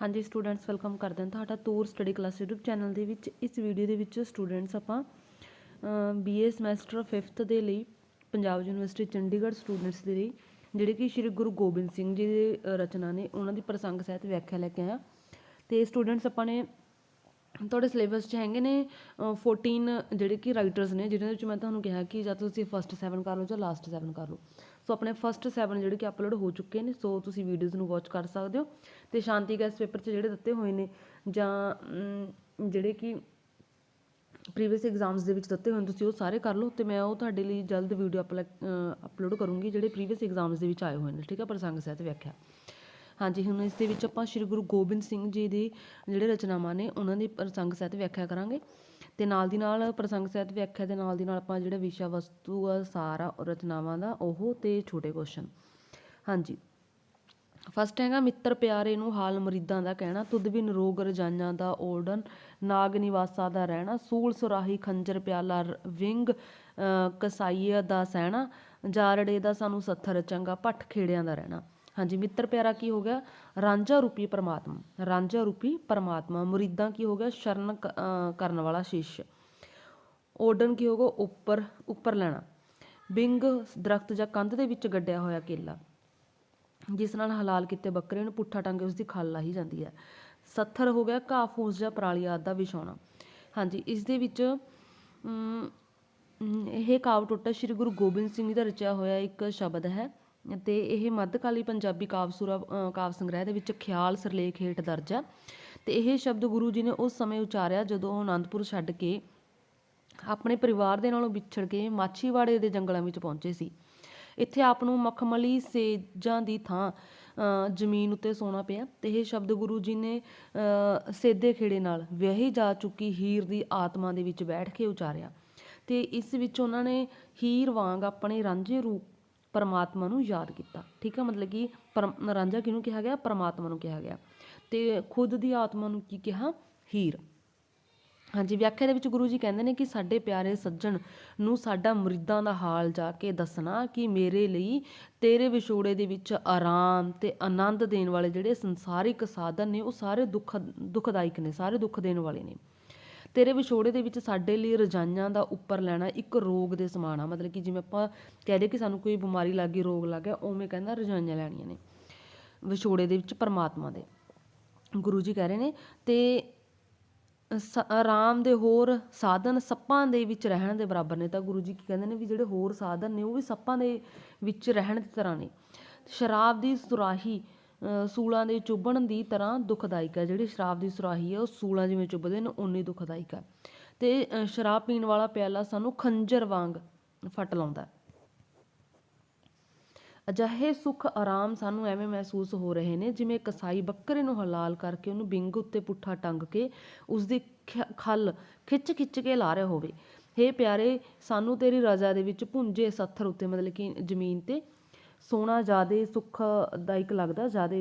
ਹਾਂਜੀ students welcome ਕਰਦੇ ਹਾਂ ਤੁਹਾਡਾ Toor study class YouTube channel ਦੇ ਵਿੱਚ। ਇਸ ਵੀਡੀਓ ਦੇ ਵਿੱਚ ਸਟੂਡੈਂਟਸ ਆਪਾਂ ਬੀਏ ਸਮੈਸਟਰ 5th ਦੇ ਲਈ ਪੰਜਾਬ ਯੂਨੀਵਰਸਿਟੀ ਚੰਡੀਗੜ੍ਹ ਸਟੂਡੈਂਟਸ ਦੇ ਲਈ, ਜਿਹੜੇ ਕਿ ਸ਼੍ਰੀ ਗੁਰੂ ਗੋਬਿੰਦ ਸਿੰਘ ਜੀ ਦੀ ਰਚਨਾ ਨੇ ਉਹਨਾਂ ਦੀ ਪ੍ਰਸੰਗ ਸਹਿਤ ਵਿਆਖਿਆ ਲੈ ਕੇ ਆਇਆ। ਤੇ ਸਟੂਡੈਂਟਸ ਆਪਾਂ ਨੇ ਤੁਹਾਡੇ ਸਿਲੇਬਸ 'ਚ ਹੈਗੇ ਨੇ ਅ, 14 ਜਿਹੜੇ ਕਿ ਰਾਈਟਰਸ ਨੇ ਜਿਹਨਾਂ ਦੇ ਵਿੱਚ ਮੈਂ ਤੁਹਾਨੂੰ ਕਿਹਾ ਕਿ ਜਾਂ ਤੁਸੀਂ ਫਸਟ 7 ਕਰ ਲਓ ਜਾਂ ਲਾਸਟ 7 ਕਰ ਲਓ। ਸੋ ਆਪਣੇ ਫਸਟ 7 ਜਿਹੜੇ ਕਿ ਅਪਲੋਡ ਹੋ ਚੁੱਕੇ ਨੇ ਸੋ ਤੁਸੀਂ ਵੀਡੀਓਜ਼ ਨੂੰ ਵਾਚ ਕਰ ਸਕਦੇ ਹੋ। ਤੇ ਸ਼ਾਂਤੀ ਗੈਸ ਪੇਪਰ 'ਚ ਜਿਹੜੇ ਦਿੱਤੇ ਹੋਏ ਨੇ ਜਾਂ ਜਿਹੜੇ ਕਿ ਪ੍ਰੀਵੀਅਸ ਐਗਜ਼ਾਮਸ ਦੇ ਵਿੱਚ ਦਿੱਤੇ ਹੋਏ ਨੇ ਤੁਸੀਂ ਉਹ ਸਾਰੇ ਕਰ ਲਓ। ਤੇ ਮੈਂ ਉਹ ਤੁਹਾਡੇ ਲਈ ਜਲਦ ਵੀਡੀਓ ਅਪਲੋਡ ਕਰੂੰਗੀ ਜਿਹੜੇ ਪ੍ਰੀਵੀਅਸ ਐਗਜ਼ਾਮਸ ਦੇ ਵਿੱਚ ਆਏ ਹੋਏ ਨੇ ਠੀਕ ਹੈ ਪ੍ਰਸੰਗ ਸਹਿਤ ਵਿਆਖਿਆ। ਹਾਂਜੀ ਹੁਣ ਇਸ ਦੇ ਵਿੱਚ ਆਪਾਂ ਸ਼੍ਰੀ ਗੁਰੂ ਗੋਬਿੰਦ ਸਿੰਘ ਜੀ ਦੀ ਜਿਹੜੇ ਰਚਨਾਵਾਂ ਨੇ ਉਹਨਾਂ ਦੀ ਪ੍ਰਸੰਗ ਸਹਿਤ ਵਿਆਖਿਆ ਕਰਾਂਗੇ। ਤੇ ਨਾਲ ਦੀ ਨਾਲ ਪ੍ਰਸੰਗ ਸਹਿਤ ਵਿਆਖਿਆ ਦੇ ਨਾਲ ਦੀ ਨਾਲ ਆਪਾਂ ਜਿਹੜਾ ਵਿਸ਼ਾ ਵਸਤੂ ਆ ਸਾਰਾ ਰਚਨਾਵਾਂ ਦਾ ਉਹ ਤੇ ਛੋਟੇ ਕੁਐਸਚਨ ਹਾਂਜੀ। ਫਸਟ ਹੈਗਾ ਮਿੱਤਰ ਪਿਆਰੇ ਨੂੰ ਹਾਲ ਮਰੀਦਾਂ ਦਾ ਕਹਿਣਾ ਤੁਧ ਬਿਨ ਰੋਗ ਰਜਾਈਆਂ ਦਾ ਓੜਨ ਨਾਗ ਨਿਵਾਸਾ ਦਾ ਰਹਿਣਾ ਸੂਲ ਸੁਰਾਹੀ ਖੰਜਰ ਪਿਆਲਾ ਵਿੰਗ ਅ, ਕਸਾਈਆ ਦਾ ਸਹਿਣਾ ਜਾਰੜੇ ਦਾ ਸਾਨੂੰ ਸੱਥਰ ਚੰਗਾ ਭੱਠ ਖੇੜਿਆਂ ਦਾ ਰਹਿਣਾ। ਹਾਂਜੀ ਮਿੱਤਰ ਪਿਆਰਾ ਕੀ ਹੋ ਗਿਆ? ਰਾਂਝਾ ਰੂਪੀ ਪਰਮਾਤਮਾ। ਰਾਂਝਾ ਰੂਪੀ ਪਰਮਾਤਮਾ। ਮੁਰੀਦਾਂ ਕੀ ਹੋ ਗਿਆ? ਸ਼ਰਨ ਕਰਨ ਵਾਲਾ ਸ਼ਿਸ਼। ਓਡਨ ਕੀ ਹੋਗਾ ਉੱਪਰ ਉੱਪਰ ਲੈਣਾ। ਬਿੰਗ ਦਰਖਤ ਜਾਂ ਕੰਧ ਦੇ ਵਿੱਚ ਗੱਡਿਆ ਹੋਇਆ ਕੇਲਾ। ਜਿਸ ਨਾਲ ਹਲਾਲ ਕੀਤੇ ਬੱਕਰੇ ਨੂੰ ਪੁੱਠਾ ਟੰਗੇ ਉਸ ਦੀ ਖਲ ਲਾਹੀ ਜਾਂਦੀ ਹੈ। ਸੱਥਰ ਹੋ ਗਿਆ ਘਾਹ ਫੂਸ ਜਾਂ ਪਰਾਲੀ ਆਦਿ ਦਾ ਵਿਛਾਉਣਾ। ਹਾਂਜੀ ਇਸ ਦੇ ਵਿੱਚ ਅਮ, ਇਹ ਕਾਵ ਟੋਟਾ ਸ੍ਰੀ ਗੁਰੂ ਗੋਬਿੰਦ ਸਿੰਘ ਜੀ ਦਾ ਰਚਿਆ ਹੋਇਆ ਇੱਕ ਸ਼ਬਦ ਹੈ। ਤੇ ਇਹ ਮੱਧਕਾਲੀ ਪੰਜਾਬੀ ਕਾਵ ਸੁਰਾ ਅ, ਸੰਗ੍ਰਹਿ ਦੇ ਵਿੱਚ ਖਿਆਲ ਸਿਰਲੇਖ ਹੇਠ ਦਰਜ ਹੈ। ਤੇ ਇਹ ਸ਼ਬਦ ਗੁਰੂ ਜੀ ਨੇ ਉਸ ਸਮੇਂ ਉਚਾਰਿਆ ਜਦੋਂ ਉਹ ਅਨੰਦਪੁਰ ਛੱਡ ਕੇ ਆਪਣੇ ਪਰਿਵਾਰ ਦੇ ਨਾਲੋਂ ਵਿਛੜ ਕੇ ਮਾਛੀਵਾੜੇ ਦੇ ਜੰਗਲਾਂ ਵਿੱਚ ਪਹੁੰਚੇ ਸੀ। ਇੱਥੇ ਆਪ ਨੂੰ ਮਖਮਲੀ ਸੇਜਾਂ ਦੀ ਥਾਂ ਅ, ਜ਼ਮੀਨ ਉੱਤੇ ਸੌਣਾ ਪਿਆ ਤੇ ਇਹ ਸ਼ਬਦ ਗੁਰੂ ਜੀ ਨੇ ਅ, ਸੇਦੇ ਖੇੜੇ ਨਾਲ ਵਿਆਹੀ ਜਾ ਚੁੱਕੀ ਹੀਰ ਦੀ ਆਤਮਾ ਦੇ ਵਿੱਚ ਬੈਠ ਕੇ ਉਚਾਰਿਆ। ਤੇ ਇਸ ਵਿੱਚ ਉਹਨਾਂ ਨੇ ਹੀਰ ਵਾਂਗ ਆਪਣੇ ਰਾਂਝੇ ਰੂਪ ਪਰਮਾਤਮਾ ਨੂੰ ਯਾਦ ਕੀਤਾ। ਠੀਕ ਹੈ ਮਤਲਬ ਕਿ ਪਰਮ- ਰਾਂਝਾ ਕਿਹਨੂੰ ਕਿਹਾ ਗਿਆ? ਪਰਮਾਤਮਾ ਨੂੰ ਕਿਹਾ ਗਿਆ। ਤੇ ਖੁਦ ਦੀ ਆਤਮਾ ਨੂੰ ਕੀ ਕਿਹਾ? ਹੀਰ। ਹਾਂਜੀ, ਵਿਆਖਿਆ ਦੇ ਵਿੱਚ ਗੁਰੂ ਜੀ ਕਹਿੰਦੇ ਨੇ ਕਿ ਸਾਡੇ ਪਿਆਰੇ ਸੱਜਣ ਨੂੰ ਸਾਡਾ ਮੁਰੀਦਾਂ ਦਾ ਹਾਲ ਜਾ ਕੇ ਦੱਸਣਾ ਕਿ ਮੇਰੇ ਲਈ ਤੇਰੇ ਵਿਛੋੜੇ ਦੇ ਵਿੱਚ ਆਰਾਮ ਤੇ ਆਨੰਦ ਦੇਣ ਵਾਲੇ ਜਿਹੜੇ ਸੰਸਾਰਿਕ ਸਾਧਨ ਨੇ, ਉਹ ਸਾਰੇ ਦੁੱਖ, ਦੁਖਦਾਇਕ ਨੇ, ਸਾਰੇ ਦੁੱਖ ਦੇਣ ਵਾਲੇ ਨੇ। ਤੇਰੇ ਵਿਛੋੜੇ ਦੇ ਵਿੱਚ ਸਾਡੇ ਲਈ ਰਜਾਈਆਂ ਦਾ ਉੱਪਰ ਲੈਣਾ ਇੱਕ ਰੋਗ ਦੇ ਸਮਾਨ ਆ। ਮਤਲਬ ਕਿ ਜਿਵੇਂ ਆਪਾਂ ਕਹਿ ਕਹਦੇ ਕਿ ਸਾਨੂੰ ਕੋਈ ਬਿਮਾਰੀ ਲੱਗ ਗਈ, ਰੋਗ ਲੱਗ ਗਿਆ, ਉਵੇਂ ਕਹਿੰਦਾ ਰਜਾਈਆਂ ਲੈਣੀਆਂ ਨੇ ਵਿਛੋੜੇ ਦੇ ਵਿੱਚ ਪਰਮਾਤਮਾ ਦੇ। ਗੁਰੂ ਜੀ ਕਹਿ ਰਹੇ ਨੇ, ਤੇ ਆਰਾਮ ਦੇ ਹੋਰ ਸਾਧਨ ਸੱਪਾਂ ਦੇ ਵਿੱਚ ਰਹਿਣ ਦੇ ਬਰਾਬਰ ਨੇ। ਤਾਂ ਗੁਰੂ ਜੀ ਕੀ ਕਹਿੰਦੇ ਨੇ ਵੀ ਜਿਹੜੇ ਹੋਰ ਸਾਧਨ ਨੇ, ਉਹ ਵੀ ਸੱਪਾਂ ਦੇ ਵਿੱਚ ਰਹਿਣ ਦੀ ਤਰ੍ਹਾਂ ਨੇ। ਸ਼ਰਾਬ ਦੀ ਸੁਰਾਹੀ ਸੂਲਾਂ ਦੇ ਚੁੱਭਣ ਦੀ ਤਰ੍ਹਾਂ ਦੁਖਦਾਇਕ ਹੈ। ਜਿਹੜੀ ਸ਼ਰਾਬ ਦੀ ਸੁਰਾਹੀ ਹੈ, ਉਹ ਸੂਲਾਂ ਜਿਵੇਂ ਚੁੱਭਦੇ ਨੇ ਉਨੀ ਦੁਖਦਾਇਕ ਹੈ। ਤੇ ਸ਼ਰਾਬ ਪੀਣ ਵਾਲਾ ਪਿਆਲਾ ਸਾਨੂੰ ਖੰਜਰ ਵਾਂਗ ਫਟ ਲਾਉਂਦਾ ਅਜਿਹੇ ਸੁੱਖ ਆਰਾਮ ਸਾਨੂੰ ਐਵੇਂ ਮਹਿਸੂਸ ਹੋ ਰਹੇ ਨੇ, ਜਿਵੇਂ ਕਸਾਈ ਬੱਕਰੇ ਨੂੰ ਹਲਾਲ ਕਰਕੇ ਉਹਨੂੰ ਬਿੰਗ ਉੱਤੇ ਪੁੱਠਾ ਟੰਗ ਕੇ ਉਸ ਦੀ ਖ- ਖਿੱਚ ਖਿੱਚ ਕੇ ਲਾ ਰਿਹਾ ਹੋਵੇ। ਹੇ ਪਿਆਰੇ, ਸਾਨੂੰ ਤੇਰੀ ਰਜ਼ਾ ਦੇ ਵਿੱਚ ਭੁੰਜੇ ਸੱਥਰ ਉੱਤੇ, ਮਤਲਬ ਕਿ ਜ਼ਮੀਨ ਤੇ ਸੋਨਾ ਜ਼ਿਆਦੇ ਸੁੱਖਦਾਇਕ ਲੱਗਦਾ, ਜ਼ਿਆਦਾ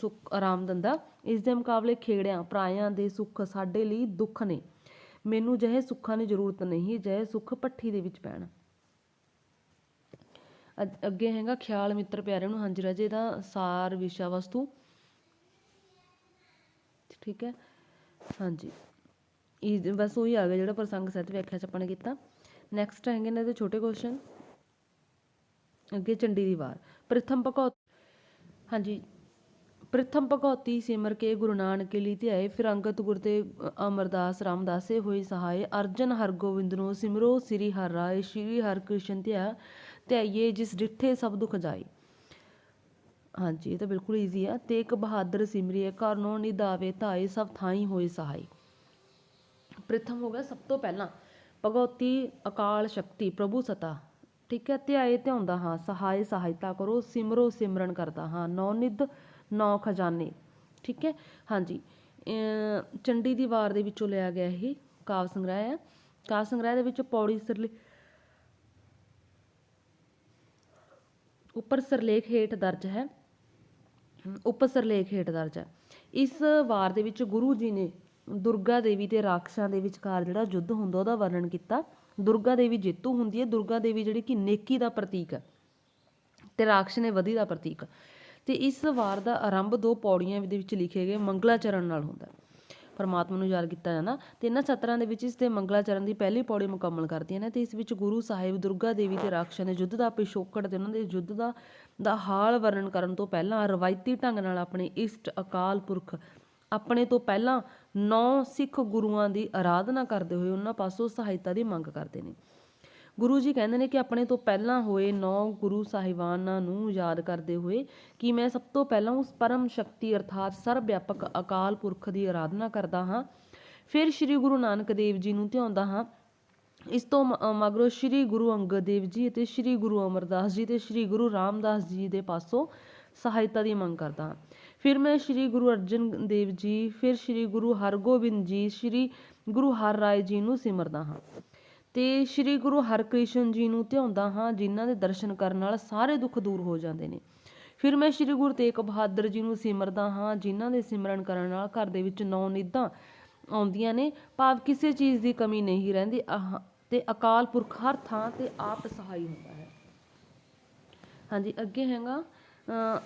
ਸੁੱਖ ਆਰਾਮ ਦਿੰਦਾ। ਇਸ ਦੇ ਮੁਕਾਬਲੇ ਖੇੜਿਆਂ, ਪਰਾਇਆਂ ਦੇ ਸੁੱਖ ਸਾਡੇ ਲਈ ਦੁੱਖ ਨੇ। ਮੈਨੂੰ ਜਿਹੇ ਸੁੱਖਾਂ ਦੀ ਜ਼ਰੂਰਤ ਨਹੀਂ, ਜਿਹੇ ਸੁੱਖ ਪੱਠੀ ਦੇ ਵਿੱਚ ਪੈਣ। ਅੱਗੇ ਹੈਗਾ ਖਿਆਲ ਮਿੱਤਰ ਪਿਆਰੇ ਨੂੰ, ਹਾਂਜੀ ਰਾਜੇ ਦਾ ਸਾਰ ਵਿਸ਼ਾ ਵਸਤੂ। ਠੀਕ ਹੈ? ਹਾਂਜੀ। ਇਹ ਬਸ ਉਹੀ ਆ ਗਿਆ ਜਿਹੜਾ ਪ੍ਰਸੰਗ ਸਹਿਤ ਵਿਆਖਿਆ ਚ ਆਪਾਂ ਨੇ ਕੀਤਾ। ਨੈਕਸਟ ਹੈਗੇ ਨੇ ਇਹਦੇ ਛੋਟੇ ਕੁਐਸਚਨ ਅੱਗੇ ਚੰਡੀ ਦੀ ਵਾਰ। ਪ੍ਰਥਮ ਭਗਉਤ ਹਾਂਜੀ। ਪ੍ਰਥਮ ਭਗਉਤੀ ਸਿਮਰ ਕੇ ਗੁਰੂ ਨਾਨਕ ਲਈ ਧਿਆਏ ਫਿਰ ਅੰਗਤ ਗੁਰ ਤੇ ਅਮਰਦਾਸ ਰਾਮਦਾਸੇ ਹੋਏ ਸਹਾਏ। ਅਰਜਨ ਹਰਗੋਬਿੰਦ ਨੂੰ ਸਿਮਰੋ ਸ੍ਰੀ ਹਰਿ ਰਾਏ, ਸ੍ਰੀ ਹਰਿ ਕ੍ਰਿਸ਼ਨ ਧਿਆ ਧਿਆਈਏ ਜਿਸ ਡਿਠੇ ਸਭ ਦੁਖ ਜਾਏ। ਹਾਂਜੀ, ਇਹ ਤਾਂ ਬਿਲਕੁਲ ਈਜ਼ੀ ਆ। ਤੇ ਇੱਕ ਬਹਾਦਰ ਸਿਮਰੀਏ ਕਰਨੋਂ ਨਿਦਾਵੇ ਧਾਏ, ਸਭ ਥਾਈ ਹੋਏ ਸਹਾਈ ਪ੍ਰਥਮ ਹੋ ਗਿਆ ਸਭ ਤੋਂ ਪਹਿਲਾਂ। ਭਗਵਤੀ ਅਕਾਲ ਸ਼ਕਤੀ, ਪ੍ਰਭੂ ਸਤਾ। ਠੀਕ ਹੈ ਧਿਆਏ ਧਿਆਉਂਦਾ ਹਾਂ, ਸਹਾਇ ਸਹਾਇਤਾ ਕਰੋ, ਸਿਮਰੋ ਸਿਮਰਨ ਕਰਦਾ ਹਾਂ, ਨੌ ਨਿਧ, ਨੌ ਖਜ਼ਾਨੇ, ਠੀਕ ਹੈ? ਹਾਂਜੀ ਚੰਡੀ ਦੀ ਵਾਰ ਦੇ ਵਿੱਚੋਂ ਲਿਆ ਗਿਆ ਇਹ ਕਾਵ ਸੰਗ੍ਰਹਿ ਹੈ। ਕਾਵ ਸੰਗ੍ਰਹਿ ਦੇ ਵਿੱਚ ਪੌੜੀ ਸਿਰਲੇ ਉੱਪਰ ਸਰਲੇਖ ਹੇਠ ਦਰਜ ਹੈ। ਉੱਪਰ ਸਰਲੇਖ ਹੇਠ ਦਰਜ ਹੈ। ਇਸ ਵਾਰ ਦੇ ਵਿੱਚ ਗੁਰੂ ਜੀ ਨੇ ਦੁਰਗਾ ਦੇਵੀ ਤੇ ਰਾਖਸ਼ਾਂ ਦੇ ਵਿਚਕਾਰ ਜਿਹੜਾ ਯੁੱਧ ਹੁੰਦਾ, ਉਹਦਾ ਵਰਣਨ ਕੀਤਾ। ਦੁਰਗਾ ਦੇਵੀ ਜੇਤੂ ਹੁੰਦੀ ਹੈ, ਦੁਰਗਾ ਦੇਵੀ ਜਿਹੜੀ ਕਿ ਨੇਕੀ ਦਾ ਪ੍ਰਤੀਕ ਹੈ ਤੇ ਰਾਖਸ਼ ਨੇ ਵਧੀ ਦਾ ਪ੍ਰਤੀਕ। ਤੇ ਇਸ ਵਾਰ ਦਾ ਆਰੰਭ ਦੋ ਪੌੜੀਆਂ ਦੇ ਵਿੱਚ ਲਿਖੇ ਗਏ ਮੰਗਲਾਚਰਨ ਨਾਲ ਹੁੰਦਾ ਹੈ। ਪਰਮਾਤਮਾ ਨੂੰ ਯਾਦ ਕੀਤਾ ਜਾਂਦਾ ਤੇ ਇਹਨਾਂ ਸਤਰਾਂ ਦੇ ਵਿੱਚ ਇਸ ਤੇ ਮੰਗਲਾਚਰਨ ਦੀ ਪਹਿਲੀ ਪੌੜੀ ਮੁਕੰਮਲ ਕਰਦੀਆਂ ਨੇ ਤੇ ਇਸ ਵਿੱਚ ਗੁਰੂ ਸਾਹਿਬ, ਦੁਰਗਾ ਦੇਵੀ ਤੇ ਰਾਖਸ਼ਾਂ ਦੇ ਯੁੱਧ ਦਾ ਪਿਛੋਕੜ ਤੇ ਉਹਨਾਂ ਦੇ ਯੁੱਧ ਦਾ ਦਾ ਹਾਲ ਵਰਣਨ ਕਰਨ ਤੋਂ ਪਹਿਲਾਂ ਰਵਾਇਤੀ ਢੰਗ ਨਾਲ ਆਪਣੇ ਇਸ਼ਟ ਅਕਾਲ ਪੁਰਖ ਆਪਣੇ ਤੋਂ ਪਹਿਲਾਂ ਨੌ ਸਿੱਖ ਗੁਰੂਆਂ ਦੀ ਆਰਾਧਨਾ ਕਰਦੇ ਹੋਏ ਉਹਨਾਂ ਪਾਸੋਂ ਸਹਾਇਤਾ ਦੀ ਮੰਗ ਕਰਦੇ ਨੇ। ਗੁਰੂ ਜੀ ਕਹਿੰਦੇ ਨੇ ਕਿ ਆਪਣੇ ਤੋਂ ਪਹਿਲਾਂ ਹੋਏ ਨੌ ਗੁਰੂ ਸਾਹਿਬਾਨਾਂ ਨੂੰ ਯਾਦ ਕਰਦੇ ਹੋਏ ਕਿ ਮੈਂ ਸਭ ਤੋਂ ਪਹਿਲਾਂ ਉਸ ਪਰਮ ਸ਼ਕਤੀ ਅਰਥਾਤ ਸਰਵ ਵਿਆਪਕ ਅਕਾਲ ਪੁਰਖ ਦੀ ਆਰਾਧਨਾ ਕਰਦਾ ਹਾਂ, ਫਿਰ ਸ੍ਰੀ ਗੁਰੂ ਨਾਨਕ ਦੇਵ ਜੀ ਨੂੰ ਧਿਆਉਂਦਾ ਹਾਂ। ਇਸ ਤੋਂ ਮਗਰੋਂ ਸ੍ਰੀ ਗੁਰੂ ਅੰਗਦ ਦੇਵ ਜੀ ਅਤੇ ਸ੍ਰੀ ਗੁਰੂ ਅਮਰਦਾਸ ਜੀ ਤੇ ਸ੍ਰੀ ਗੁਰੂ ਰਾਮਦਾਸ ਜੀ ਦੇ ਪਾਸੋਂ ਸਹਾਇਤਾ ਦੀ ਮੰਗ ਕਰਦਾ ਹਾਂ। ਫਿਰ ਮੈਂ ਸ੍ਰੀ ਗੁਰੂ ਅਰਜਨ ਦੇਵ ਜੀ ਫਿਰ ਸ੍ਰੀ ਗੁਰੂ ਹਰਗੋਬਿੰਦ ਜੀ ਸ੍ਰੀ ਗੁਰੂ ਹਰ ਰਾਏ ਜੀ ਨੂੰ ਸਿਮਰਦਾ ਹਾਂ ਤੇ ਸ੍ਰੀ ਗੁਰੂ ਹਰਕ੍ਰਿਸ਼ਨ ਜੀ ਨੂੰ ਧਿਆਉਂਦਾ ਹਾਂ ਜਿਨ੍ਹਾਂ ਦੇ ਦਰਸ਼ਨ ਕਰਨ ਨਾਲ ਸਾਰੇ ਦੁੱਖ ਦੂਰ ਹੋ ਜਾਂਦੇ ਨੇ। ਫਿਰ ਮੈਂ ਸ੍ਰੀ ਗੁਰੂ ਤੇਗ ਬਹਾਦਰ ਜੀ ਨੂੰ ਸਿਮਰਦਾ ਹਾਂ ਜਿਨ੍ਹਾਂ ਦੇ ਸਿਮਰਨ ਕਰਨ ਨਾਲ ਘਰ ਦੇ ਵਿੱਚ ਨੌ ਨਿੱਧਾਂ ਆਉਂਦੀਆਂ ਨੇ। ਭਾਵ ਕਿਸੇ ਚੀਜ਼ ਦੀ ਕਮੀ ਨਹੀਂ ਰਹਿੰਦੀ ਆਹ ਤੇ ਅਕਾਲ ਪੁਰਖ ਹਰ ਥਾਂ ਤੇ ਆਪ ਸਹਾਈ ਹੁੰਦਾ ਹੈ। ਹਾਂਜੀ ਅੱਗੇ ਹੈਗਾ ਅ,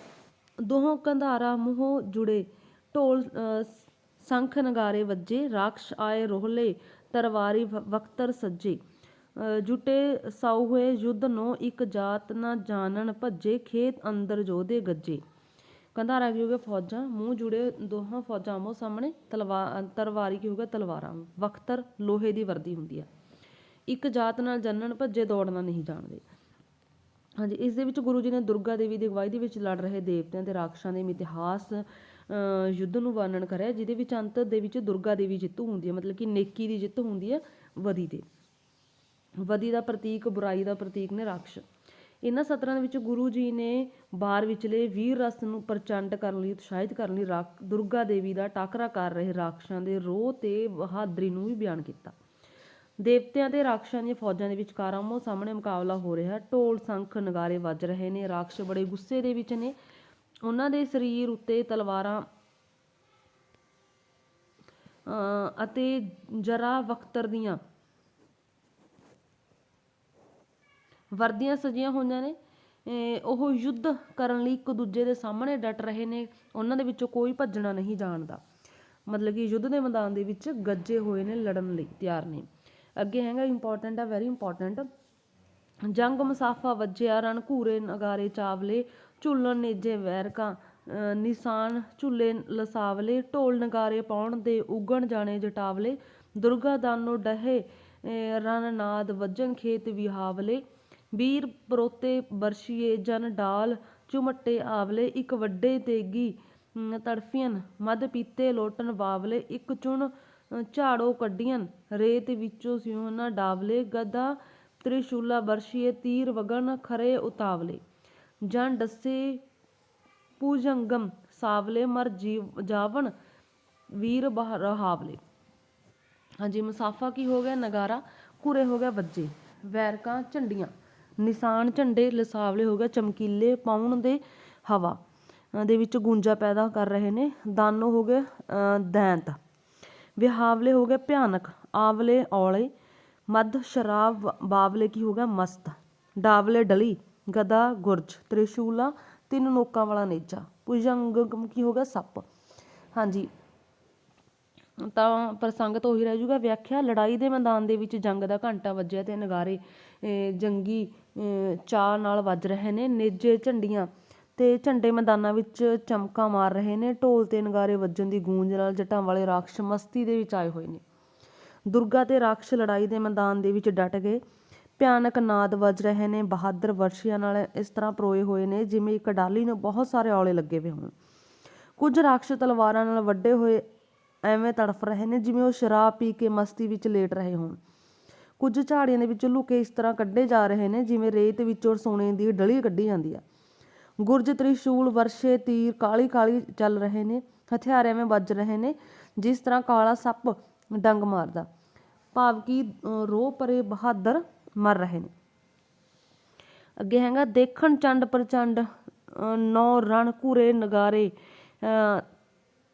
ਦੋਹਾਂ ਕੰਧਾਰਾ ਮੂੰਹੋਂ ਜੁੜੇ ਢੋਲ ਸ਼ੰਖ ਨਗਾਰੇ ਵੱਜੇ, ਰਾਖਸ਼ ਆਏ ਰੋਹਲੇ, ਤਰਵਾਰੀ ਵ- ਵਖਤਰ ਸੱਜੇ। ਜੁਟੇ ਸਾਉ ਯੁੱਧ ਨੋ ਇੱਕ ਜਾਤ ਨਾ ਜਾਣਨ ਭੱਜੇ, ਖੇਤ ਅੰਦਰ ਜੋਧੇ ਗੱਜੇ। ਕੰਧਾਰਾ ਕੀ ਹੋ ਫੌਜਾਂ। ਮੂੰਹ ਜੁੜੇ ਦੋਹਾਂ ਫੌਜਾਂ ਆਮੋ ਸਾਹਮਣੇ ਤਲਵਾਰ ਤਰਵਾਰੀ ਕੀ ਹੋ ਗਿਆ? ਤਲਵਾਰਾਂ। ਵਖਤਰ, ਲੋਹੇ ਦੀ ਵਰਦੀ ਹੁੰਦੀ ਆ। ਇੱਕ ਜਾਤ ਨਾਲ ਜੰਨਣ ਭੱਜੇ, ਦੌੜਨਾ ਨਹੀਂ ਜਾਣਦੇ। ਹਾਂਜੀ, ਇਸ ਦੇ ਵਿੱਚ ਗੁਰੂ ਜੀ ਨੇ ਦੁਰਗਾ ਦੇਵੀ ਦੀ ਅਗਵਾਈ ਦੇ ਵਿੱਚ ਲੜ ਰਹੇ ਦੇਵਤਿਆਂ ਤੇ ਰਾਖਸ਼ਾਂ ਦੇ ਇਤਿਹਾਸ ਯੁੱਧ ਨੂੰ ਵਰਣਨ ਕਰਿਆ, ਜਿਹਦੇ ਵਿੱਚ ਅੰਤ ਦੇ ਵਿੱਚ ਦੁਰਗਾ ਦੇਵੀ ਜਿੱਤੂ ਹੁੰਦੀ ਹੈ, ਮਤਲਬ ਕਿ ਨੇਕੀ ਦੀ ਜਿੱਤ ਹੁੰਦੀ ਹੈ ਵਦੀ ਤੇ। ਵਦੀ ਦਾ ਪ੍ਰਤੀਕ, ਬੁਰਾਈ ਦਾ ਪ੍ਰਤੀਕ ਨੇ ਰਾਖਸ਼। ਇਹਨਾਂ ਸਤਰਾਂ ਦੇ ਵਿੱਚ ਗੁਰੂ ਜੀ ਨੇ ਬਾਰ ਵਿਚਲੇ ਵੀਰ ਰਸ ਨੂੰ ਪ੍ਰਚੰਡ ਕਰਨ ਲਈ, ਉਤਸ਼ਾਹਿਤ ਕਰਨ ਲਈ ਰਾਖ, ਦੁਰਗਾ ਦੇਵੀ ਦਾ ਟਾਕਰਾ ਕਰ ਰਹੇ ਰਾਖਸ਼ਾਂ ਦੇ ਰੋਹ ਤੇ ਬਹਾਦਰੀ ਨੂੰ ਵੀ ਬਿਆਨ ਕੀਤਾ। ਦੇਵਤਿਆਂ ਤੇ ਰਾਖਸ਼ਾਂ ਦੀਆਂ ਫੌਜਾਂ ਦੇ ਵਿਚਕਾਰ ਆਮੋ ਸਾਹਮਣੇ ਮੁਕਾਬਲਾ ਹੋ ਰਿਹਾ ਢੋਲ ਸੰਖ ਨਗਾਰੇ ਵੱਜ ਰਹੇ ਨੇ। ਰਾਖਸ਼ ਬੜੇ ਗੁੱਸੇ ਦੇ ਵਿੱਚ ਨੇ। ਉਹਨਾਂ ਦੇ ਸਰੀਰ ਉੱਤੇ ਤਲਵਾਰਾਂ ਅ, ਅਤੇ ਜਰਾ ਵਖਤਰ ਦੀਆਂ ਵਰਦੀਆਂ ਸਜੀਆਂ ਹੋਈਆਂ ਨੇ। ਇਹ ਉਹ ਯੁੱਧ ਕਰਨ ਲਈ ਇੱਕ ਦੂਜੇ ਦੇ ਸਾਹਮਣੇ ਡਟ ਰਹੇ ਨੇ। ਉਹਨਾਂ ਦੇ ਵਿੱਚੋਂ ਕੋਈ ਭੱਜਣਾ ਨਹੀਂ ਜਾਣਦਾ। ਮਤਲਬ ਕਿ ਯੁੱਧ ਦੇ ਮੈਦਾਨ ਦੇ ਵਿੱਚ ਗੱਜੇ ਹੋਏ ਨੇ ਲੜਨ ਲਈ ਤਿਆਰ ਨੇ। ਅੱਗੇ ਹੈਗਾ ਇੰਪੋਰਟੈਂਟ ਆ ਵੈਰੀ ਇੰਪੋਰਟੈਂਟ ਜੰਗ ਮੁਸਾਫਾ ਵੱਜਿਆ ਰਣ ਘੂਰੇ ਨਗਾਰੇ ਚਾਵਲੇ ਝੁੱਲਣ ਨੇਜੇ ਵੈਰਕਾਂ ਨਿਸ਼ਾਨ ਝੁੱਲੇ ਲਸਾਵਲੇ ਢੋਲ ਨਗਾਰੇ ਪਾਉਣ ਦੇ ਉਗਣ ਜਾਣੇ ਜਟਾਵਲੇ ਦੁਰਗਾ ਦਾਨੋ ਡਹੇ ਅਹ ਵੱਜਣ ਖੇਤ ਵਿਹਾਵਲੇ ਵੀਰ ਪਰੋਤੇ ਬਰਸ਼ੀਏ ਜਨ ਡਾਲ ਚੁਮਟੇ ਆਵਲੇ ਇੱਕ ਵੱਡੇ ਤੇਗੀ ਅਮ, ਤੜਫੀਅਨ ਮਦ ਪੀਤੇ ਲੋਟਨ ਬਾਵਲੇ ਇੱਕ ਚੁਣ ਝਾੜੋ ਕੱਢੀਆਂ ਰੇਤ ਵਿੱਚੋਂ ਸਿਉਣਾ ਡਾਵਲੇ ਗਦਾ ਤ੍ਰਿਸ਼ੂਲਾ ਬਰਸ਼ੀਏ ਤੀਰ ਵਗਣ ਖਰੇ ਉਤਾਵਲੇ। ਜਾਂ ਡੱਸੇ ਪੂਜੰਗਮ ਸਾਵਲੇ ਮਰ ਜੀਵ ਜਾਵਣ ਵੀਰ ਬਹਾਵਲੇ ਰਹਾਵਲੇ। ਹਾਂਜੀ ਮੁਸਾਫਾ ਕੀ ਹੋ ਗਿਆ? ਨਗਾਰਾ ਕੁਰੇ ਹੋ ਗਿਆ ਵੱਜੇ। ਵੈਰਕਾਂ ਝੰਡੀਆਂ ਨਿਸ਼ਾਨ ਝੰਡੇ ਲਸਾਵਲੇ ਹੋ ਗਿਆ ਚਮਕੀਲੇ ਪਾਉਣ ਦੇ ਹਵਾ ਦੇ ਵਿੱਚ ਗੂੰਜਾ ਪੈਦਾ ਕਰ ਰਹੇ ਨੇ। ਦਾਨੋ ਹੋ ਗਏ ਅ, ਦੈਂਤ। ਵਿਹਾਵਲੇ ਹੋ ਗਏ ਭਿਆਨਕ ਆਵਲੇ ਔਲੇ ਮਦ ਸ਼ਰਾਬ ਬ- ਬਾਵਲੇ ਕੀ ਹੋ ਗਿਆ ਮਸਤ। ਡਾਵਲੇ ਡਲੀ ਗਦਾ ਗੁਰਜ ਤ੍ਰਿਸ਼ੂਲਾ ਤਿੰਨ ਨੋਕਾਂ ਵਾਲਾ ਨੇਜਾ। ਭੁਜੰਗ ਕੀ ਹੋ ਗਿਆ ਸੱਪ। ਹਾਂਜੀ। ਤਾਂ ਪ੍ਰਸੰਗ ਤਾਂ ਉਹੀ ਰਹਿ ਜੂਗਾ ਵਿਆਖਿਆ ਲੜਾਈ ਦੇ ਮੈਦਾਨ ਦੇ ਵਿੱਚ ਜੰਗ ਦਾ ਘੰਟਾ ਵੱਜਿਆ ਤੇ ਨਗਾਰੇ ਅਹ, ਜੰਗੀ ਅਹ, ਚਾਅ ਨਾਲ ਵੱਜ ਰਹੇ ਨੇ ਨੇਜੇ ਝੰਡੀਆਂ ਤੇ ਝੰਡੇ ਮੈਦਾਨਾਂ ਵਿੱਚ ਚਮਕਾਂ ਮਾਰ ਰਹੇ ਨੇ। ਢੋਲ ਤੇ ਨਗਾਰੇ ਵੱਜਣ ਦੀ ਗੂੰਜ ਨਾਲ ਜਟਾਂ ਵਾਲੇ ਰਾਖਸ਼ ਮਸਤੀ ਦੇ ਵਿੱਚ ਆਏ ਹੋਏ ਨੇ। ਦੁਰਗਾ ਤੇ ਰਾਖਸ਼ ਲੜਾਈ ਦੇ ਮੈਦਾਨ ਦੇ ਵਿੱਚ ਡਟ ਗਏ। ਭਿਆਨਕ ਨਾਦ ਵੱਜ ਰਹੇ ਨੇ। ਬਹਾਦਰ ਵਰਸ਼ੀਆਂ ਨਾਲ ਇਸ ਤਰ੍ਹਾਂ ਪਰੋਏ ਹੋਏ ਨੇ, ਜਿਵੇਂ ਇੱਕ ਡਾਲੀ ਨੂੰ ਬਹੁਤ ਸਾਰੇ ਔਲੇ ਲੱਗੇ ਹੋਏ ਹੋਣ। ਕੁਝ ਰਾਖਸ਼ ਤਲਵਾਰਾਂ ਨਾਲ ਵੱਡੇ ਹੋਏ ਐਵੇਂ ਤੜਫ ਰਹੇ ਨੇ, ਜਿਵੇਂ ਉਹ ਸ਼ਰਾਬ ਪੀ ਕੇ ਮਸਤੀ ਵਿੱਚ ਲੇਟ ਰਹੇ ਹੋਣ। ਕੁਝ ਝਾੜੀਆਂ ਦੇ ਵਿੱਚੋਂ ਲੁਕੇ ਇਸ ਤਰ੍ਹਾਂ ਕੱਢੇ ਜਾ ਰਹੇ ਨੇ, ਜਿਵੇਂ ਰੇਤ ਵਿੱਚੋਂ ਸੋਨੇ ਦੀ ਡਲੀ ਕੱਢੀ ਜਾਂਦੀ ਆ। ਗੁਰਜ ਤ੍ਰਿਸ਼ੂਲ ਵਰਸ਼ੇ ਤੀਰ ਕਾਲੀ ਕਾਲੀ ਚੱਲ ਰਹੇ ਨੇ ਹਥਿਆਰ ਐਵੇਂ ਵੱਜ ਰਹੇ ਨੇ ਜਿਸ ਤਰ੍ਹਾਂ ਕਾਲਾ ਸੱਪ ਡੰਗ ਮਾਰਦਾ। ਭਾਵ ਕਿ ਅਹ, ਰੋਹ ਪਰੇ ਬਹਾਦਰ ਮਰ ਰਹੇ ਨੇ। ਅੱਗੇ ਹੈਗਾ ਦੇਖਣ ਚੰਡ ਪ੍ਰਚੰਡ ਨੌ ਰਣ ਘੂਰੇ ਨਗਾਰੇ ਅਹ,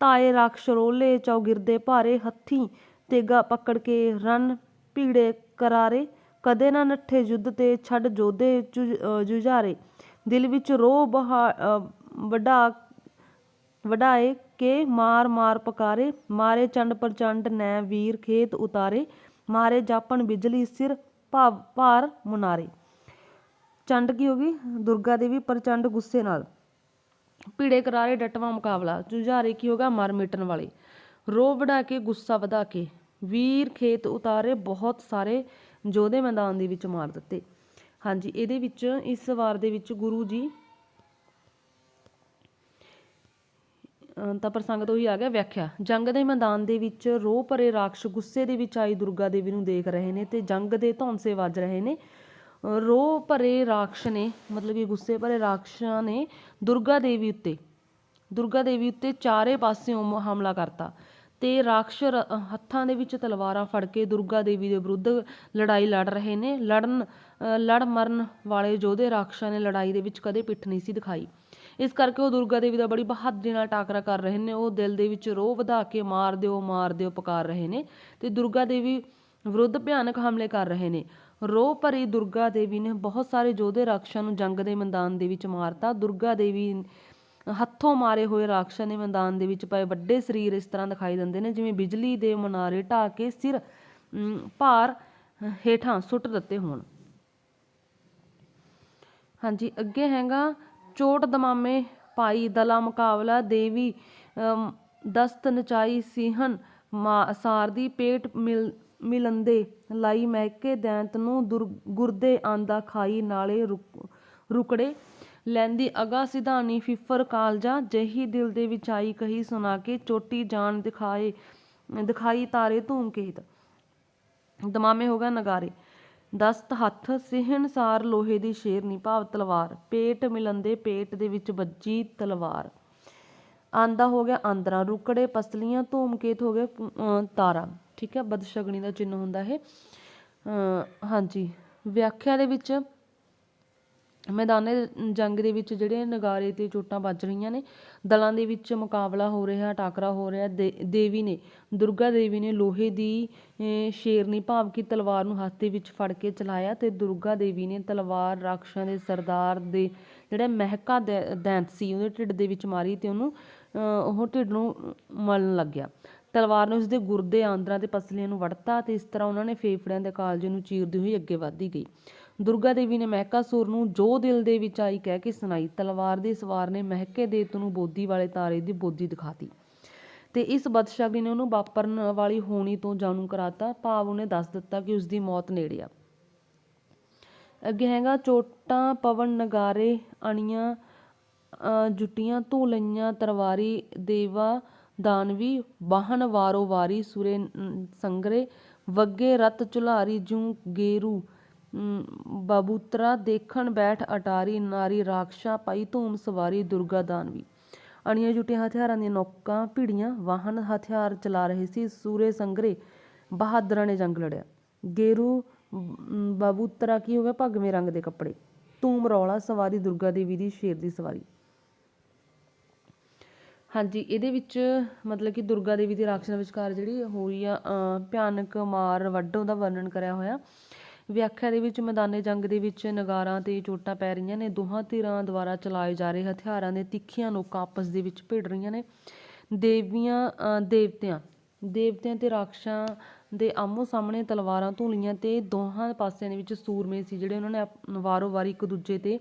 ਤਾਏ ਰਾਖਸ਼ ਰੋਲੇ ਚੌਗਿਰਦੇ ਭਾਰੇ ਹੱਥੀ ਤੇਗਾ ਪਕੜ ਕੇ ਰਣ ਭੀੜੇ ਕਰਾਰੇ ਕਦੇ ਨਾ ਨੱਠੇ ਯੁੱਧ ਤੇ ਛੱਡ ਜੋਧੇ ਜੁਝਾਰੇ। ਦਿਲ ਵਿੱਚ ਰੋਹ ਬਹਾ ਵਢਾ, ਵਢਾਏ ਕੇ ਮਾਰ ਮਾਰ ਪਕਾਰੇ, ਮਾਰੇ ਚੰਡ ਪ੍ਰਚੰਡ ਨੈ ਵੀਰ ਖੇਤ ਉਤਾਰੇ, ਮਾਰੇ ਜਾਪਣ ਬਿਜਲੀ ਸਿਰ ਭਾਵ, ਭਾਰ ਮੁਨਾਰੇ। ਚੰਡ ਕੀ ਹੋ ਗਈ? ਦੁਰਗਾ ਦੇਵੀ ਪ੍ਰਚੰਡ ਗੁੱਸੇ ਨਾਲ। ਭੀੜੇ ਕਰਾਰੇ ਡਟਵਾ ਮੁਕਾਬਲਾ। ਜੁਝਾਰੇ ਕੀ ਹੋਗਾ ਮਰ ਮਿਟਣ ਵਾਲੇ। ਰੋ ਵੜਾ ਕੇ, ਗੁੱਸਾ ਵਧਾ ਕੇ। ਵੀਰ ਖੇਤ ਉਤਾਰੇ, ਬਹੁਤ ਸਾਰੇ ਯੋਧੇ ਮੈਦਾਨ ਦੇ ਵਿੱਚ ਮਾਰ ਦਿੱਤੇ। ਹਾਂਜੀ, ਇਹਦੇ ਵਿੱਚ, ਇਸ ਵਾਰ ਦੇ ਵਿੱਚ ਗੁਰੂ ਜੀ ਤਾਂ ਪ੍ਰਸੰਗ ਤੋਂ ਹੀ ਆ ਗਿਆ ਵਿਆਖਿਆ। ਜੰਗ ਦੇ ਮੈਦਾਨ ਦੇ ਵਿੱਚ ਰੋਹ ਭਰੇ ਰਾਖਸ਼ ਗੁੱਸੇ ਦੇ ਵਿੱਚ ਆਈ ਦੁਰਗਾ ਦੇਵੀ ਨੂੰ ਦੇਖ ਰਹੇ ਨੇ ਤੇ ਜੰਗ ਦੇ ਧੌਂਸੇ ਵੱਜ ਰਹੇ ਨੇ। ਰੋਹ ਭਰੇ ਰਾਖਸ਼ ਨੇ, ਮਤਲਬ ਕਿ ਗੁੱਸੇ ਭਰੇ ਰਾਖਸ਼ਾਂ ਨੇ ਦੁਰਗਾ ਦੇਵੀ ਉੱਤੇ, ਦੁਰਗਾ ਦੇਵੀ ਉੱਤੇ ਚਾਰੇ ਪਾਸਿਓਂ ਹਮਲਾ ਕਰਤਾ। ਤੇ ਰਾਖਸ਼ ਹੱਥਾਂ ਦੇ ਵਿੱਚ ਤਲਵਾਰਾਂ ਫੜ ਕੇ ਦੁਰਗਾ ਦੇਵੀ ਦੇ ਵਿਰੁੱਧ ਲੜਾਈ ਲੜ ਰਹੇ ਨੇ। ਲੜਨ ਲੜ ਮਰਨ ਵਾਲੇ ਯੋਧੇ ਰਾਖਸ਼ਾਂ ਨੇ ਲੜਾਈ ਦੇ ਵਿੱਚ ਕਦੇ ਪਿੱਠ ਨਹੀਂ ਸੀ ਦਿਖਾਈ। ਇਸ ਕਰਕੇ ਉਹ ਦੁਰਗਾ ਦੇਵੀ ਦਾ ਬੜੀ ਬਹਾਦਰੀ ਨਾਲ ਟਾਕਰਾ ਕਰ ਰਹੇ ਨੇ। ਉਹ ਦਿਲ ਦੇ ਵਿੱਚ ਰੋਹ ਵਧਾ ਕੇ ਮਾਰ ਦਿਓ ਮਾਰ ਦਿਓ ਪੁਕਾਰ ਰਹੇ ਨੇ ਤੇ ਦੁਰਗਾ ਦੇਵੀ ਵਿਰੁੱਧ ਭਿਆਨਕ ਹਮਲੇ ਕਰ ਰਹੇ ਨੇ। ਰੋਹ ਭਰੀ ਦੁਰਗਾ ਦੇਵੀ ਨੇ ਬਹੁਤ ਸਾਰੇ ਯੋਧੇ ਰਾਖਸ਼ਾਂ ਨੂੰ ਜੰਗ ਦੇ ਮੈਦਾਨ ਦੇ ਵਿੱਚ ਮਾਰਤਾ। ਦੁਰਗਾ ਦੇਵੀ ਹੱਥੋਂ ਮਾਰੇ ਹੋਏ ਰਾਖਸ਼ਾਂ ਦੇ ਮੈਦਾਨ ਦੇ ਵਿੱਚ ਪਏ ਵੱਡੇ ਸਰੀਰ ਇਸ ਤਰ੍ਹਾਂ ਦਿਖਾਈ ਦਿੰਦੇ ਨੇ ਜਿਵੇਂ ਬਿਜਲੀ ਦੇ ਮਨਾਰੇ ਢਾਹ ਕੇ ਸਿਰ ਭਾਰ ਹੇਠਾਂ ਸੁੱਟ ਦਿੱਤੇ ਹੋਣ। ਹਾਂਜੀ ਅੱਗੇ ਹੈਗਾ ਚੋਟ ਦਮਾਮੇ ਪਾਈ ਦਲਾ ਮੁਕਾਬਲਾ ਦੇਵੀ ਅਮ, ਦਸਤ ਨਚਾਈ ਸੀਹਨ ਮਾ ਸਾਰਦੀ ਪੇਟ ਮਿਲ ਮਿਲੰਦੇ ਲਾਈ ਮਹਿਕੇ ਦੈਂਤ ਨੂੰ ਦੁਰ ਗੁਰਦੇ ਆਂਦਾ ਖਾਈ ਨਾਲੇ ਰੁਕ- ਰੁਕੜੇ ਲੈਂਦੀ ਅਗਾ ਸਿਧਾਣੀ ਫਿਫਰ ਕਾਲਜਾ, ਜਹੀ ਦਿਲ ਦੇ ਵਿੱਚ ਆਈ ਕਹੀ ਸੁਣਾ ਕੇ ਚੋਟੀ ਜਾਨ ਦਿਖਾਏ, ਦਿਖਾਈ ਤਾਰੇ ਧੂਮਕੇਤ ਦਮਾਮੇ ਹੋ ਗਿਆ ਨਗਾਰੇ। ਦਸਤ ਹੱਥ ਸਿਹਨਸਾਰ ਲੋਹੇ ਦੀ ਸ਼ੇਰਨੀ ਭਾਵ ਤਲਵਾਰ। ਪੇਟ ਮਿਲੰਦੇ ਪੇਟ ਦੇ ਵਿੱਚ ਵੱਜੀ ਤਲਵਾਰ। ਆਂਦਾ ਹੋ ਗਿਆ ਆਂਦਰਾ, ਰੁਕੜੇ ਪਸਲੀਆਂ ਧੂਮਕੇਤ ਹੋ ਗਏ, ਅਹ, ਤਾਰਾ। ਠੀਕ ਹੈ ਬਦਸ਼ਗਨੀ ਦਾ ਚਿੰਨ੍ਹ ਹੁੰਦਾ ਇਹ। ਅਹ, ਹਾਂਜੀ। ਵਿਆਖਿਆ ਦੇ ਵਿੱਚ ਮੈਦਾਨੇ ਜੰਗ ਦੇ ਵਿੱਚ ਜਿਹੜੇ ਨਗਾਰੇ ਤੇ ਚੋਟਾਂ ਵੱਜ ਰਹੀਆਂ ਨੇ ਦਲਾਂ ਦੇ ਵਿੱਚ ਮੁਕਾਬਲਾ ਹੋ ਰਿਹਾ ਟਾਕਰਾ ਹੋ ਰਿਹਾ ਦੇ- ਦੇਵੀ ਨੇ ਦੁਰਗਾ ਦੇਵੀ ਨੇ ਲੋਹੇ ਦੀ ਸ਼ੇਰਨੀ ਭਾਵ ਕਿ ਤਲਵਾਰ ਨੂੰ ਹੱਥ ਦੇ ਵਿੱਚ ਫੜ ਕੇ ਚਲਾਇਆ ਤੇ ਦੁਰਗਾ ਦੇਵੀ ਨੇ ਤਲਵਾਰ ਰਾਖਸ਼ਾਂ ਦੇ ਸਰਦਾਰ ਦੇ ਜਿਹੜਾ ਮਹਿਕਾ ਦੈ- ਦੈਂਤ ਸੀ ਉਹਦੇ ਢਿੱਡ ਦੇ ਵਿੱਚ ਮਾਰੀ ਤੇ ਉਹਨੂੰ ਅਹ, ਉਹ ਢਿੱਡ ਨੂੰ ਮਲਣ ਲੱਗਿਆ। ਤਲਵਾਰ ਨੇ ਉਸਦੇ ਗੁਰਦੇ ਆਂਦਰਾਂ ਤੇ ਪਸਲੀਆਂ ਨੂੰ ਵੜਤਾ ਤੇ ਇਸ ਤਰ੍ਹਾਂ ਉਹਨਾਂ ਨੇ ਫੇਫੜਿਆਂ ਦੇ ਕਾਲਜੇ ਨੂੰ ਚੀਰਦੀ ਹੋਈ ਅੱਗੇ ਵਧਦੀ ਗਈ। ਦੁਰਗਾ ਦੇਵੀ ਨੇ ਮਹਿਕਾਸੁਰ ਨੂੰ ਜੋ ਦਿਲ ਦੇ ਵਿੱਚ ਆਈ ਕਹਿ ਕੇ ਸੁਣਾਈ। ਤਲਵਾਰ ਦੇ ਸਵਾਰ ਨੇ ਮਹਿਕੇ ਦੇਵਤ ਨੂੰ ਬੋਦੀ ਵਾਲੇ ਤਾਰੇ ਦੀ ਬੋਦੀ ਦਿਖਾਤੀ ਤੇ ਇਸ ਬਦਸ਼ਗਨੀ ਨੇ ਉਹਨੂੰ ਵਾਪਰਨ ਵਾਲੀ ਹੋਣੀ ਤੋਂ ਜਾਣੂ ਕਰਾਤਾ। ਭਾਵ ਉਹਨੇ ਦੱਸ ਦਿੱਤਾ ਕਿ ਉਸਦੀ ਮੌਤ ਨੇੜੇ ਆ। ਅੱਗੇ ਹੈਗਾ ਚੋਟਾਂ ਪਵਨ ਨਗਾਰੇ ਅਣੀਆਂ ਅ, ਜੁੱਟੀਆਂ ਧੂ ਲਈਆਂ ਤਰਵਾਰੀ ਦੇਵਾ ਦਾਨਵੀ ਵਾਹਨ ਵਾਰੋ ਵਾਰੀ ਸੁਰੇ ਸੰਗਰੇ ਵੱਗੇ ਰਤ ਚੁਲਾਰੀ ਜੂ ਗੇਰੂ ਬਬੂਤਰਾ ਦੇਖਣ ਬੈਠ ਅਟਾਰੀ ਨਾਰੀ ਰਾਖਸ਼ਾ ਪਾਈ ਧੂਮ ਸਵਾਰੀ ਦੁਰਗਾ ਦਾਨਵੀ ਅਣੀਆਂ ਜੁਟੀਆਂ ਹਥਿਆਰਾਂ ਦੀਆਂ ਨੌਕਾਂ ਭੀੜੀਆਂ ਵਾਹਨ ਹਥਿਆਰ ਚਲਾ ਰਹੇ ਸੀ ਸੂਰੇ ਸੰਗਰੇ ਬਹਾਦਰਾਂ ਨੇ ਜੰਗ ਲੜਿਆ। ਗੇਰੂ ਅਮ, ਬਬੂਤਰਾ ਕੀ ਹੋ ਗਿਆ? ਭਗਵੇਂ ਰੰਗ ਦੇ ਕੱਪੜੇ। ਧੂਮ ਰੌਲਾ ਸਵਾਰੀ ਦੁਰਗਾ ਦੇਵੀ ਦੀ ਸ਼ੇਰ ਦੀ ਸਵਾਰੀ। ਹਾਂਜੀ ਇਹਦੇ ਵਿੱਚ ਮਤਲਬ ਕਿ ਦੁਰਗਾ ਦੇਵੀ ਦੇ ਰਾਖਸ਼ਾਂ ਵਿਚਕਾਰ ਜਿਹੜੀ ਹੋਈ ਆ ਅਹ, ਭਿਆਨਕ ਮਾਰ ਵੱਢੋਂ ਦਾ ਵਰਣਨ ਕਰਿਆ ਹੋਇਆ। ਵਿਆਖਿਆ ਦੇ ਵਿੱਚ ਮੈਦਾਨੇ ਜੰਗ ਦੇ ਵਿੱਚ ਨਗਾਰਾਂ ਤੇ ਚੋਟਾਂ ਪੈ ਰਹੀਆਂ ਨੇ। ਦੋਹਾਂ ਧਿਰਾਂ ਦੁਆਰਾ ਚਲਾਏ ਜਾ ਰਹੇ ਹਥਿਆਰਾਂ ਦੇ ਤਿੱਖੀਆਂ ਨੋਕਾਂ ਆਪਸ ਦੇ ਵਿੱਚ ਭਿੜ ਰਹੀਆਂ ਨੇ। ਦੇਵੀਆਂ ਅਹ, ਦੇਵਤਿਆਂ ਦੇਵਤਿਆਂ ਤੇ ਰਾਖਸ਼ਾਂ ਦੇ ਆਮੋ ਸਾਹਮਣੇ ਤਲਵਾਰਾਂ ਧੂਲੀਆਂ ਤੇ ਦੋਹਾਂ ਪਾਸਿਆਂ ਦੇ ਵਿੱਚ ਸੂਰਮੇ ਸੀ ਜਿਹੜੇ ਉਹਨਾਂ ਨੇ ਆਪ- ਵਾਰੋ ਵਾਰੀ ਇੱਕ ਦੂਜੇ ਤੇ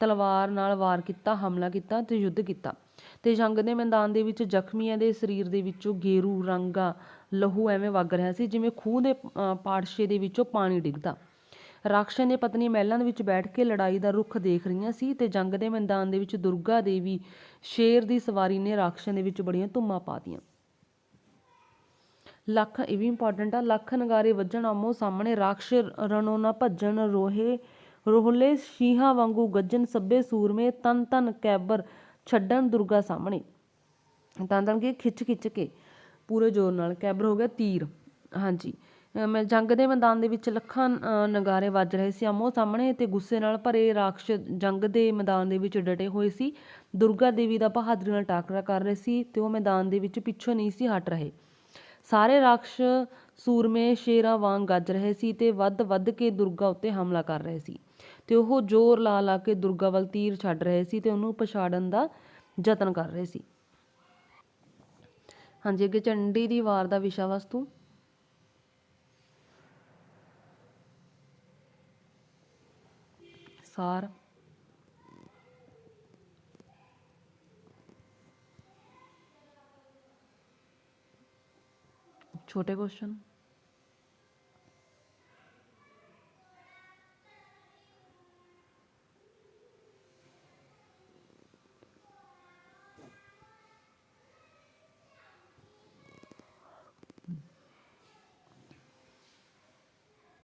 ਤਲਵਾਰ ਨਾਲ ਵਾਰ ਕੀਤਾ ਹਮਲਾ ਕੀਤਾ ਤੇ ਯੁੱਧ ਕੀਤਾ। ਤੇ ਜੰਗ ਦੇ ਮੈਦਾਨ ਦੇ ਵਿੱਚ ਜ਼ਖਮੀਆਂ ਦੇ ਸਰੀਰ ਦੇ ਵਿੱਚੋਂ ਗੇਰੂ ਰੰਗਾ ਲਹੂ ਐਵੇਂ ਵਗ ਰਿਹਾ ਸੀ ਜਿਵੇਂ ਖੂਹ ਦੇ ਅਹ, ਪਾੜਸ਼ੇ ਦੇ ਵਿੱਚੋਂ ਪਾਣੀ ਡਿੱਗਦਾ। ਰਾਖਸ਼ਾਂ ਦੀ ਪਤਨੀ ਮਹਿਲਾਂ ਦੇ ਵਿੱਚ ਬੈਠ ਕੇ ਲੜਾਈ ਦਾ ਰੁਖ ਦੇਖ ਰਹੀਆਂ ਸੀ ਤੇ ਜੰਗ ਦੇ ਮੈਦਾਨ ਦੇ ਵਿੱਚ ਦੁਰਗਾ ਦੇਵੀ ਸ਼ੇਰ ਦੀ ਸਵਾਰੀ ਨੇ ਰਾਖਸ਼ਾਂ ਦੇ ਵਿੱਚ ਬੜੀਆਂ ਧੁੰਮਾਂ ਪਾਤੀਆਂ। ਲੱਖ ਇਹ ਵੀ ਇੰਪੋਰਟੈਂਟ ਆ ਲੱਖ ਨਗਾਰੇ ਵੱਜਣ ਆਮੋ ਸਾਹਮਣੇ ਰਾਖਸ਼ ਰਣੋ ਨਾ ਭੱਜਣ ਰੋਹੇ ਰੋਹਲੇ ਸ਼ੀਹਾਂ ਵਾਂਗੂ ਗੱਜਣ ਸੱਬੇ ਸੂਰਮੇ ਤਨ ਤਨ ਕੈਬਰ ਛੱਡਣ ਦੁਰਗਾ ਸਾਹਮਣੇ। ਤਨ ਤਨ ਕੇ ਖਿੱਚ ਖਿੱਚ ਕੇ ਪੂਰੇ ਜ਼ੋਰ ਨਾਲ, ਕੈਬਰ ਹੋ ਗਿਆ ਤੀਰ। ਹਾਂਜੀ। ਮੈਂ ਜੰਗ ਦੇ ਮੈਦਾਨ ਦੇ ਵਿੱਚ ਲੱਖਾਂ ਨਗਾਰੇ ਵੱਜ ਰਹੇ ਸੀ, ਆਮੋ ਸਾਹਮਣੇ ਤੇ ਗੁੱਸੇ ਨਾਲ ਭਰੇ ਰਾਖਸ਼ ਜੰਗ ਦੇ ਮੈਦਾਨ ਦੇ ਵਿੱਚ ਡਟੇ ਹੋਏ ਸੀ। ਦੁਰਗਾ ਦੇਵੀ ਦਾ ਬਹਾਦਰੀ ਨਾਲ ਟਾਕਰਾ ਕਰ ਰਹੇ ਸੀ ਤੇ ਉਹ ਮੈਦਾਨ ਦੇ ਵਿੱਚ ਪਿੱਛੋਂ ਨਹੀਂ ਸੀ ਹਟ ਰਹੇ। ਸਾਰੇ ਰਾਖਸ਼ ਸੂਰਮੇ ਸ਼ੇਰਾਂ ਵਾਂਗ ਗੱਜ ਰਹੇ ਸੀ ਤੇ ਵੱਧ ਵੱਧ ਕੇ ਦੁਰਗਾ ਉੱਤੇ ਹਮਲਾ ਕਰ ਰਹੇ ਸੀ। ਤੇ ਉਹ ਜ਼ੋਰ ਲਾ ਲਾ ਕੇ ਦੁਰਗਾ ਵੱਲ ਤੀਰ ਛੱਡ ਰਹੇ ਸੀ ਤੇ ਉਹਨੂੰ ਪਛਾੜਨ ਦਾ ਯਤਨ ਕਰ ਰਹੇ ਸੀ। ਹਾਂਜੀ ਅੱਗੇ ਚੰਡੀ ਦੀ ਵਾਰ ਦਾ ਵਿਸ਼ਾ ਵਸਤੂ। ਸਾਰ। ਛੋਟੇ ਕੁਐਸਚਨ